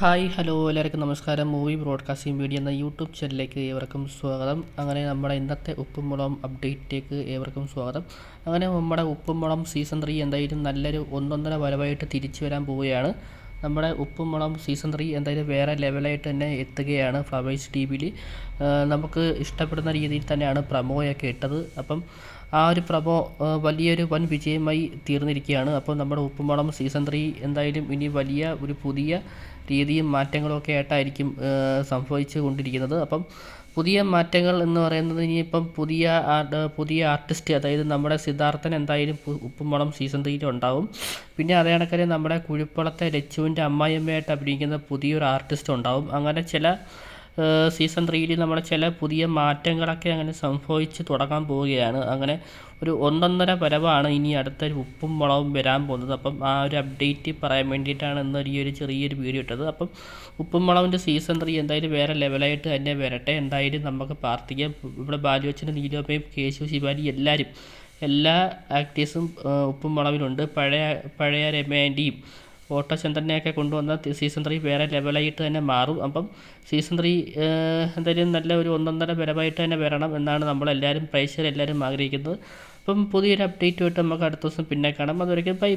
Hi hello എല്ലാവർക്കും നമസ്കാരം. Movie broadcasting media എന്ന യൂട്യൂബ് ചാനലിലേക്ക് ഏവർക്കും സ്വാഗതം. അങ്ങനെ നമ്മുടെ ഇന്നത്തെ ഉപ്പും അപ്ഡേറ്റിലേക്ക് ഏവർക്കും സ്വാഗതം. അങ്ങനെ നമ്മുടെ ഉപ്പും സീസൺ ത്രീ എന്തായാലും നല്ലൊരു ഒന്നൊന്നര വരവായിട്ട് തിരിച്ചു വരാൻ പോവുകയാണ്. നമ്മുടെ ഉപ്പും മുളകും സീസൺ ത്രീ എന്തായാലും വേറെ ലെവലായിട്ട് തന്നെ എത്തുകയാണ് ഫ്ലവേഴ്സ് ടി വിയിൽ നമുക്ക് ഇഷ്ടപ്പെടുന്ന രീതിയിൽ തന്നെയാണ് പ്രമോയൊക്കെ ഇട്ടത്. അപ്പം ആ ഒരു പ്രമോ വലിയൊരു വൻ വിജയമായി തീർന്നിരിക്കുകയാണ്. അപ്പോൾ നമ്മുടെ ഉപ്പുമണം സീസൺ ത്രീ എന്തായാലും ഇനി വലിയ ഒരു പുതിയ രീതിയും മാറ്റങ്ങളൊക്കെ ആയിട്ടായിരിക്കും സംഭവിച്ചു കൊണ്ടിരിക്കുന്നത് അപ്പം പുതിയ മാറ്റങ്ങൾ എന്ന് പറയുന്നത് ഇനിയിപ്പം പുതിയ പുതിയ ആർട്ടിസ്റ്റ് അതായത് നമ്മുടെ സിദ്ധാർത്ഥൻ എന്തായാലും ഉപ്പുമണം സീസൺ ത്രീയിൽ ഉണ്ടാവും. പിന്നെ അതേ കണക്കിന് നമ്മുടെ കുഴിപ്പുളത്തെ ലച്ചുവിന്റെ അമ്മായിയമ്മയായിട്ട് അഭിനയിക്കുന്ന പുതിയൊരു ആർട്ടിസ്റ്റ് ഉണ്ടാവും. അങ്ങനെ ചില സീസൺ ത്രീയിൽ നമ്മൾ ചില പുതിയ മാറ്റങ്ങളൊക്കെ അങ്ങനെ സംഭവിച്ച് തുടങ്ങാൻ പോവുകയാണ്. അങ്ങനെ ഒരു ഒന്നൊന്നര പരവാണ് ഇനി അടുത്ത ഉപ്പും മുളകും വരാൻ പോകുന്നത്. അപ്പം ആ ഒരു അപ്ഡേറ്റ് പറയാൻ വേണ്ടിയിട്ടാണ് ഇന്ന് ഈ ഒരു ചെറിയൊരു വീഡിയോ ഇട്ടത്. അപ്പം ഉപ്പും മുളകിന്റെ സീസൺ ത്രീ എന്തായാലും വേറെ ലെവലായിട്ട് തന്നെ വരട്ടെ. എന്തായാലും നമുക്ക് പ്രാർത്ഥിക്കാം ഇവിടെ ബാലുവച്ചനും നീലോമയും കേശു ശിവാനി എല്ലാവരും എല്ലാ ആക്ടേഴ്സും ഉപ്പും മുളവിലുണ്ട് പഴയ പഴയ രമേന്റെയും ഓട്ടചന്ദ്രനെയൊക്കെ കൊണ്ടുവന്ന സീസൺ ത്രീ വേറെ ലെവലായിട്ട് തന്നെ മാറും. അപ്പം സീസൺ ത്രീ എന്തായാലും നല്ല ഒരു ഒന്നൊന്നര പരമായിട്ട് തന്നെ വരണം എന്നാണ് നമ്മളെല്ലാവരും പ്രേക്ഷകരെല്ലാവരും ആഗ്രഹിക്കുന്നത്. അപ്പം പുതിയൊരു അപ്ഡേറ്റുമായിട്ട് നമുക്ക് അടുത്ത ദിവസം പിന്നെ കാണാം. അതുവരെയ്ക്കും ബൈ